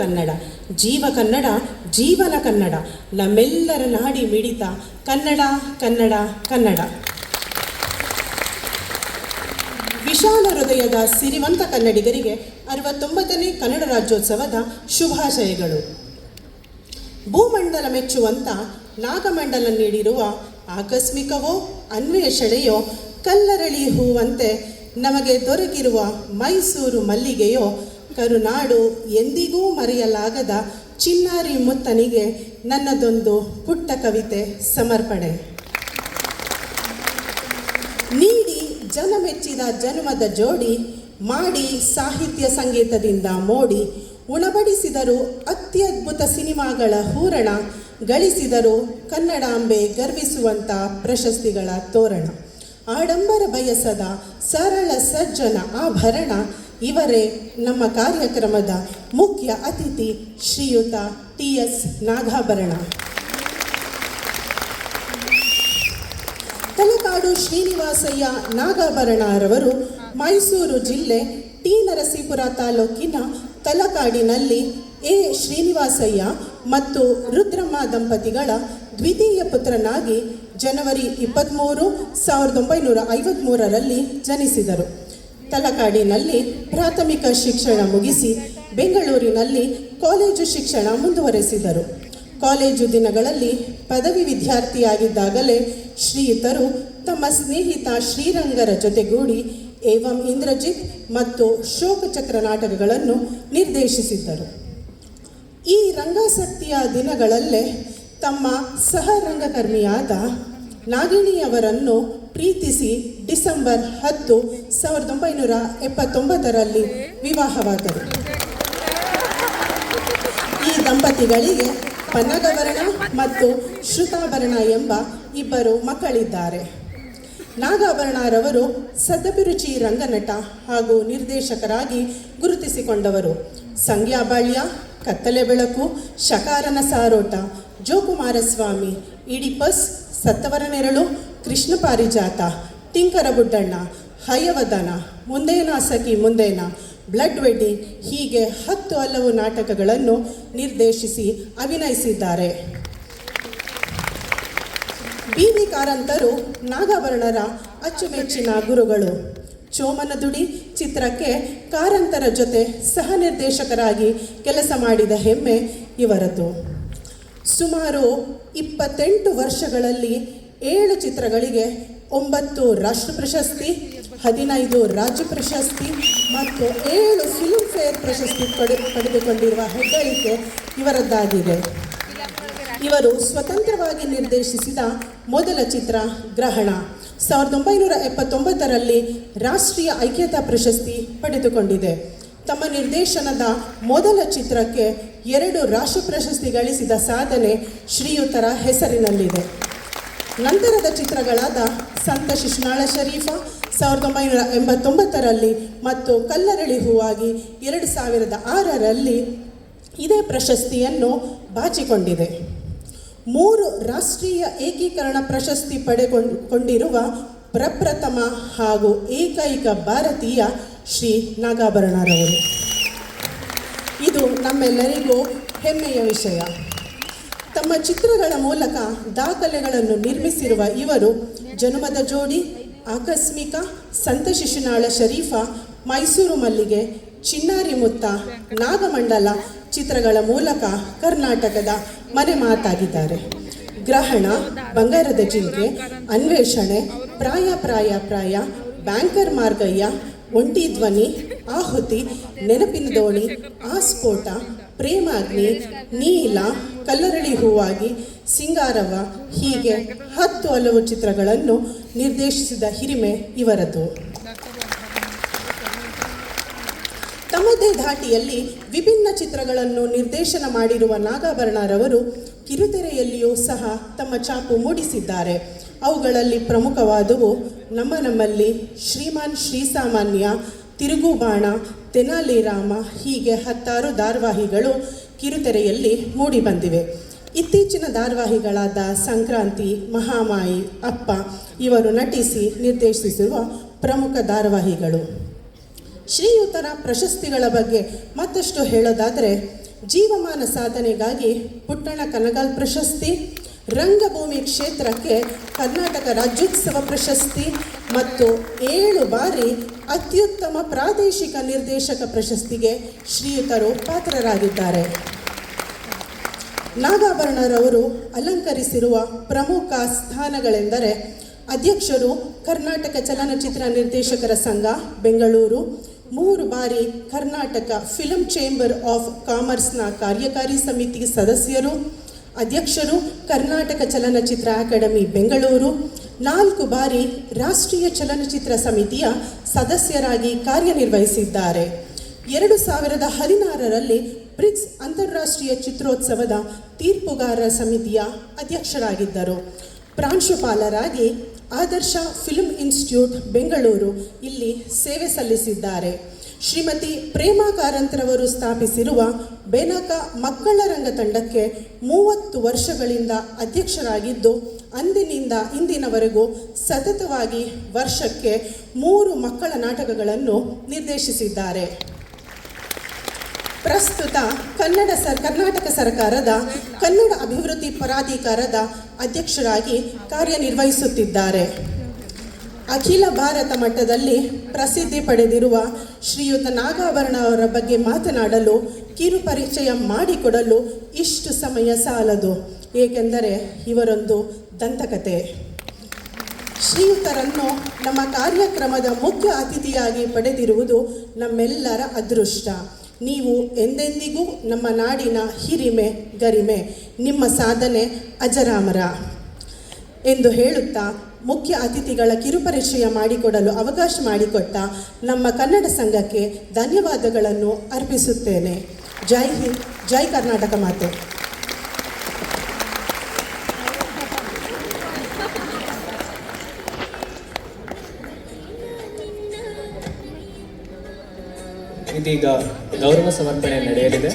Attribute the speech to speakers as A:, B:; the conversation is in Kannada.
A: ಕನ್ನಡ, ಜೀವ ಕನ್ನಡ, ಜೀವನ ಕನ್ನಡ. ನಮ್ಮೆಲ್ಲರ ನಾಡಿ ಮಿಡಿತ ಕನ್ನಡ ಕನ್ನಡ ಕನ್ನಡ. ವಿಶಾಲ ಹೃದಯದ ಸಿರಿವಂತ ಕನ್ನಡಿಗರಿಗೆ ಅರವತ್ತೊಂಬತ್ತನೇ ಕನ್ನಡ ರಾಜ್ಯೋತ್ಸವದ ಶುಭಾಶಯಗಳು. ಭೂಮಂಡಲ ಮೆಚ್ಚುವಂತ ನಾಗಮಂಡಲ ನೀಡಿರುವ ಆಕಸ್ಮಿಕವೋ ಅನ್ವೇಷಣೆಯೋ ಕಲ್ಲರಳಿ ಹೂವಂತೆ ನಮಗೆ ದೊರಕಿರುವ ಮೈಸೂರು ಮಲ್ಲಿಗೆಯೋ ಕರುನಾಡು ಎಂದಿಗೂ ಮರೆಯಲಾಗದ ಚಿನ್ನಾರಿ ಮುತ್ತನಿಗೆ ನನ್ನದೊಂದು ಪುಟ್ಟ ಕವಿತೆ ಸಮರ್ಪಣೆ. ನೀಡಿ ಜನ ಮೆಚ್ಚಿದ ಜನ್ಮದ ಜೋಡಿ, ಮಾಡಿ ಸಾಹಿತ್ಯ ಸಂಗೀತದಿಂದ ಮೋಡಿ, ಉಣಬಡಿಸಿದರು ಅತ್ಯದ್ಭುತ ಸಿನಿಮಾಗಳ ಹೂರಣ, ಗಳಿಸಿದರು ಕನ್ನಡಾಂಬೆ ಗರ್ವಿಸುವಂಥ ಪ್ರಶಸ್ತಿಗಳ ತೋರಣ. ಆಡಂಬರ ಬಯಸದ ಸರಳ ಸಜ್ಜನ ಆಭರಣ ಇವರೇ ನಮ್ಮ ಕಾರ್ಯಕ್ರಮದ ಮುಖ್ಯ ಅತಿಥಿ ಶ್ರೀಯುತ ಟಿ ಎಸ್ ನಾಗಾಭರಣ. ತಲಕಾಡು ಶ್ರೀನಿವಾಸಯ್ಯ ನಾಗಾಭರಣರವರು ಮೈಸೂರು ಜಿಲ್ಲೆ ಟಿ. ನರಸೀಪುರ ತಾಲೂಕಿನ ತಲಕಾಡಿನಲ್ಲಿ ಎ. ಶ್ರೀನಿವಾಸಯ್ಯ ಮತ್ತು ರುದ್ರಮ್ಮ ದಂಪತಿಗಳ ದ್ವಿತೀಯ ಪುತ್ರನಾಗಿ ಜನವರಿ ಇಪ್ಪತ್ತ್ಮೂರು ಸಾವಿರದ ಒಂಬೈನೂರ ಐವತ್ತ್ಮೂರರಲ್ಲಿ ಜನಿಸಿದರು. ತಲಕಾಡಿನಲ್ಲಿ ಪ್ರಾಥಮಿಕ ಶಿಕ್ಷಣ ಮುಗಿಸಿ ಬೆಂಗಳೂರಿನಲ್ಲಿ ಕಾಲೇಜು ಶಿಕ್ಷಣ ಮುಂದುವರೆಸಿದರು. ಕಾಲೇಜು ದಿನಗಳಲ್ಲಿ ಪದವಿ ವಿದ್ಯಾರ್ಥಿಯಾಗಿದ್ದಾಗಲೇ ಶ್ರೀಯುತರು ತಮ್ಮ ಸ್ನೇಹಿತ ಶ್ರೀರಂಗರ ಜೊತೆಗೂಡಿ ಏವಂ ಇಂದ್ರಜಿತ್ ಮತ್ತು ಶೋಕಚಕ್ರ ನಾಟಕಗಳನ್ನು ನಿರ್ದೇಶಿಸಿದ್ದರು. ಈ ರಂಗಾಸಕ್ತಿಯ ದಿನಗಳಲ್ಲೇ ತಮ್ಮ ಸಹ ರಂಗಕರ್ಮಿಯಾದ ನಾಗಿಣಿಯವರನ್ನು ಪ್ರೀತಿಸಿ ಡಿಸೆಂಬರ್ ಹತ್ತು ಸಾವಿರದ ಒಂಬೈನೂರ ಎಪ್ಪತ್ತೊಂಬತ್ತರಲ್ಲಿ ವಿವಾಹವಾದರು. ಈ ದಂಪತಿಗಳಿಗೆ ಪನ್ನಗವರ್ಣ ಮತ್ತು ಶ್ರುತಾಭರಣ ಎಂಬ ಇಬ್ಬರು ಮಕ್ಕಳಿದ್ದಾರೆ. ನಾಗಾಭರಣರವರು ಸದಭಿರುಚಿ ರಂಗನಟ ಹಾಗೂ ನಿರ್ದೇಶಕರಾಗಿ ಗುರುತಿಸಿಕೊಂಡವರು. ಸಂಗ್ಯಾಬಾಳ್ಯ ಕತ್ತಲೆ ಬೆಳಕು, ಶಕಾರನ ಸಾರೋಟ, ಜೋಕುಮಾರಸ್ವಾಮಿ, ಇಡಿಪಸ್, ಸತ್ತವರ ನೆರಳು ಕೃಷ್ಣ ಪಾರಿಜಾತ ಟಿಂಕರ ಗುಡ್ಡಣ್ಣ ಹಯವದನ ಮುಂದೇನ ಸಖಿ ಮುಂದೇನ, ಬ್ಲಡ್ ವೆಡ್ಡಿಂಗ್, ಹೀಗೆ ಹತ್ತು ಹಲವು ನಾಟಕಗಳನ್ನು ನಿರ್ದೇಶಿಸಿ ಅಭಿನಯಿಸಿದ್ದಾರೆ. ಬಿ ವಿ ಕಾರಂತರು ನಾಗಾಭರಣರ ಅಚ್ಚುಮೆಚ್ಚಿನ ಗುರುಗಳು. ಚೋಮನದುಡಿ ಚಿತ್ರಕ್ಕೆ ಕಾರಂತರ ಜೊತೆ ಸಹ ನಿರ್ದೇಶಕರಾಗಿ ಕೆಲಸ ಮಾಡಿದ ಹೆಮ್ಮೆ ಇವರದು. ಸುಮಾರು ಇಪ್ಪತ್ತೆಂಟು ವರ್ಷಗಳಲ್ಲಿ ಏಳು ಚಿತ್ರಗಳಿಗೆ ಒಂಬತ್ತು ರಾಷ್ಟ್ರ ಪ್ರಶಸ್ತಿ, ಹದಿನೈದು ರಾಜ್ಯ ಪ್ರಶಸ್ತಿ ಮತ್ತು ಏಳು ಫಿಲ್ಮ್ ಫೇರ್ ಪ್ರಶಸ್ತಿ ಪಡೆ, ಪಡೆದುಕೊಂಡಿರುವ ಹೆಗ್ಗಳಿಕೆ ಇವರದ್ದಾಗಿದೆ. ಇವರು ಸ್ವತಂತ್ರವಾಗಿ ನಿರ್ದೇಶಿಸಿದ ಮೊದಲ ಚಿತ್ರ ಗ್ರಹಣ. ಸಾವಿರದ ಒಂಬೈನೂರ ಎಪ್ಪತ್ತೊಂಬತ್ತರಲ್ಲಿ ರಾಷ್ಟ್ರೀಯ ಐಕ್ಯತಾ ಪ್ರಶಸ್ತಿ ಪಡೆದುಕೊಂಡಿದೆ. ತಮ್ಮ ನಿರ್ದೇಶನದ ಮೊದಲ ಚಿತ್ರಕ್ಕೆ ಎರಡು ರಾಷ್ಟ್ರ ಪ್ರಶಸ್ತಿ ಗಳಿಸಿದ ಸಾಧನೆ ಶ್ರೀಯುತರ ಹೆಸರಿನಲ್ಲಿದೆ. ನಂತರದ ಚಿತ್ರಗಳಾದ ಸಂತ ಶಿಶುನಾಳ ಶರೀಫ ಸಾವಿರದ ಒಂಬೈನೂರ ಎಂಬತ್ತೊಂಬತ್ತರಲ್ಲಿ ಮತ್ತು ಕಲ್ಲರಳಿ ಹೂವಾಗಿ ಎರಡು ಸಾವಿರದ ಆರರಲ್ಲಿ ಇದೇ ಪ್ರಶಸ್ತಿಯನ್ನು ಬಾಚಿಕೊಂಡಿದೆ. ಮೂರು ರಾಷ್ಟ್ರೀಯ ಏಕೀಕರಣ ಪ್ರಶಸ್ತಿ ಪಡೆಕೊಂಡಿರುವ ಪ್ರಪ್ರಥಮ ಹಾಗೂ ಏಕೈಕ ಭಾರತೀಯ ಶ್ರೀ ನಾಗಾಭರಣರವರು. ಇದು ನಮ್ಮೆಲ್ಲರಿಗೂ ಹೆಮ್ಮೆಯ ವಿಷಯ. ತಮ್ಮ ಚಿತ್ರಗಳ ಮೂಲಕ ದಾಖಲೆಗಳನ್ನು ನಿರ್ಮಿಸಿರುವ ಇವರು ಜನುಮದ ಜೋಡಿ, ಆಕಸ್ಮಿಕ ಸಂತ ಶಿಶುನಾಳ ಶರೀಫ, ಮೈಸೂರು ಮಲ್ಲಿಗೆ, ಚಿನ್ನಾರಿ ಮುತ್ತ, ನಾಗಮಂಡಲ ಚಿತ್ರಗಳ ಮೂಲಕ ಕರ್ನಾಟಕದ ಮನೆ ಮಾತಾಗಿದ್ದಾರೆ. ಗ್ರಹಣ, ಬಂಗಾರದ ಜಿಂಕೆ, ಅನ್ವೇಷಣೆ, ಪ್ರಾಯ ಪ್ರಾಯ ಪ್ರಾಯ, ಬ್ಯಾಂಕರ್ ಮಾರ್ಗಯ್ಯ, ಒಂಟಿ ಧ್ವನಿ, ಆಹುತಿ, ನೆನಪಿನ ದೋಣಿ, ಆಸ್ಫೋಟ, ಪ್ರೇಮಾಗ್ನಿ, ನೀಲ ಕಲ್ಲರಳಿ ಹೂವಾಗಿ ಸಿಂಗಾರವ, ಹೀಗೆ ಹತ್ತು ಹಲವು ಚಿತ್ರಗಳನ್ನು ನಿರ್ದೇಶಿಸಿದ ಹಿರಿಮೆ ಇವರದು. ತಮ್ಮದೇ ಧಾಟಿಯಲ್ಲಿ ವಿಭಿನ್ನ ಚಿತ್ರಗಳನ್ನು ನಿರ್ದೇಶನ ಮಾಡಿರುವ ನಾಗಾಭರಣರವರು ಕಿರುತೆರೆಯಲ್ಲಿಯೂ ಸಹ ತಮ್ಮ ಛಾಪು ಮೂಡಿಸಿದ್ದಾರೆ. ಅವುಗಳಲ್ಲಿ ಪ್ರಮುಖವಾದವು ನಮ್ಮ ನಮ್ಮಲ್ಲಿ ಶ್ರೀಮಾನ್ ಶ್ರೀಸಾಮಾನ್ಯ, ತಿರುಗುಬಾಣ ತೆನಾಲಿ ರಾಮ ಹೀಗೆ ಹತ್ತಾರು ಧಾರಾವಾಹಿಗಳು ಕಿರುತೆರೆಯಲ್ಲಿ ಮೂಡಿಬಂದಿವೆ ಇತ್ತೀಚಿನ ಧಾರಾವಾಹಿಗಳಾದ ಸಂಕ್ರಾಂತಿ, ಮಹಾಮಾಯಿ, ಅಪ್ಪ ಇವರು ನಟಿಸಿ ನಿರ್ದೇಶಿಸಿರುವ ಪ್ರಮುಖ ಧಾರಾವಾಹಿಗಳು. ಶ್ರೀಯುತರ ಪ್ರಶಸ್ತಿಗಳ ಬಗ್ಗೆ ಮತ್ತಷ್ಟು ಹೇಳೋದಾದರೆ, ಜೀವಮಾನ ಸಾಧನೆಗಾಗಿ ಪುಟ್ಟಣ ಕನಗಾಲ್ ಪ್ರಶಸ್ತಿ, ರಂಗಭೂಮಿ ಕ್ಷೇತ್ರಕ್ಕೆ ಕರ್ನಾಟಕ ರಾಜ್ಯೋತ್ಸವ ಪ್ರಶಸ್ತಿ ಮತ್ತು ಏಳು ಬಾರಿ ಅತ್ಯುತ್ತಮ ಪ್ರಾದೇಶಿಕ ನಿರ್ದೇಶಕ ಪ್ರಶಸ್ತಿಗೆ ಶ್ರೀಯುತರು ಪಾತ್ರರಾಗಿದ್ದಾರೆ. ನಾಗಾಭರಣರವರು ಅಲಂಕರಿಸಿರುವ ಪ್ರಮುಖ ಸ್ಥಾನಗಳೆಂದರೆ ಅಧ್ಯಕ್ಷರು ಕರ್ನಾಟಕ ಚಲನಚಿತ್ರ ನಿರ್ದೇಶಕರ ಸಂಘ ಬೆಂಗಳೂರು, ಮೂರು ಬಾರಿ ಕರ್ನಾಟಕ ಫಿಲಂ ಚೇಂಬರ್ ಆಫ್ ಕಾಮರ್ಸ್ನ ಕಾರ್ಯಕಾರಿ ಸಮಿತಿ ಸದಸ್ಯರು, ಅಧ್ಯಕ್ಷರು ಕರ್ನಾಟಕ ಚಲನಚಿತ್ರ ಅಕಾಡೆಮಿ ಬೆಂಗಳೂರು ನಾಲ್ಕು ಬಾರಿ ರಾಷ್ಟ್ರೀಯ ಚಲನಚಿತ್ರ ಸಮಿತಿಯ ಸದಸ್ಯರಾಗಿ ಕಾರ್ಯನಿರ್ವಹಿಸಿದ್ದಾರೆ. ಎರಡು ಸಾವಿರದ ಹದಿನಾರರಲ್ಲಿ ಬ್ರಿಕ್ಸ್ ಅಂತಾರಾಷ್ಟ್ರೀಯ ಚಿತ್ರೋತ್ಸವದ ತೀರ್ಪುಗಾರರ ಸಮಿತಿಯ ಅಧ್ಯಕ್ಷರಾಗಿದ್ದರು. ಪ್ರಾಂಶುಪಾಲರಾಗಿ ಆದರ್ಶ ಫಿಲ್ಮ್ ಇನ್ಸ್ಟಿಟ್ಯೂಟ್, ಬೆಂಗಳೂರು ಇಲ್ಲಿ ಸೇವೆ ಸಲ್ಲಿಸಿದ್ದಾರೆ. ಶ್ರೀಮತಿ ಪ್ರೇಮಾ ಕಾರಂತರವರು ಸ್ಥಾಪಿಸಿರುವ ಬೆನಕ ಮಕ್ಕಳ ರಂಗ ತಂಡಕ್ಕೆ ಮೂವತ್ತು ವರ್ಷಗಳಿಂದ ಅಧ್ಯಕ್ಷರಾಗಿದ್ದು ಅಂದಿನಿಂದ ಇಂದಿನವರೆಗೂ ಸತತವಾಗಿ ವರ್ಷಕ್ಕೆ ಮೂರು ಮಕ್ಕಳ ನಾಟಕಗಳನ್ನು ನಿರ್ದೇಶಿಸಿದ್ದಾರೆ. ಪ್ರಸ್ತುತ ಕನ್ನಡ ಸರ್, ಕರ್ನಾಟಕ ಸರ್ಕಾರದ ಕನ್ನಡ ಅಭಿವೃದ್ಧಿ ಪ್ರಾಧಿಕಾರದ ಅಧ್ಯಕ್ಷರಾಗಿ ಕಾರ್ಯನಿರ್ವಹಿಸುತ್ತಿದ್ದಾರೆ. ಅಖಿಲ ಭಾರತ ಮಟ್ಟದಲ್ಲಿ ಪ್ರಸಿದ್ಧಿ ಪಡೆದಿರುವ ಶ್ರೀಯುತ ನಾಗಾಭರಣ ಅವರ ಬಗ್ಗೆ ಮಾತನಾಡಲು ಕಿರು ಪರಿಚಯ ಮಾಡಿಕೊಡಲು ಇಷ್ಟು ಸಮಯ ಸಾಲದು. ಏಕೆಂದರೆ ಇವರೊಂದು ದಂತಕತೆ. ಶ್ರೀಯುತರನ್ನು ನಮ್ಮ ಕಾರ್ಯಕ್ರಮದ ಮುಖ್ಯ ಅತಿಥಿಯಾಗಿ ಪಡೆದಿರುವುದು ನಮ್ಮೆಲ್ಲರ ಅದೃಷ್ಟ. ನೀವು ಎಂದೆಂದಿಗೂ ನಮ್ಮ ನಾಡಿನ ಹಿರಿಮೆ, ಗರಿಮೆ, ನಿಮ್ಮ ಸಾಧನೆ ಅಜರಾಮರ ಎಂದು ಹೇಳುತ್ತಾ ಮುಖ್ಯ ಅತಿಥಿಗಳ ಕಿರುಪರಿಚಯ ಮಾಡಿಕೊಡಲು ಅವಕಾಶ ಮಾಡಿಕೊಟ್ಟ ನಮ್ಮ ಕನ್ನಡ ಸಂಘಕ್ಕೆ ಧನ್ಯವಾದಗಳನ್ನು ಅರ್ಪಿಸುತ್ತೇನೆ. ಜೈ ಹಿಂದ್, ಜೈ ಕರ್ನಾಟಕ ಮಾತೆ.
B: ಇದೀಗ ಗೌರವ ಸಮರ್ಪಣೆ ನಡೆಯಲಿದೆ.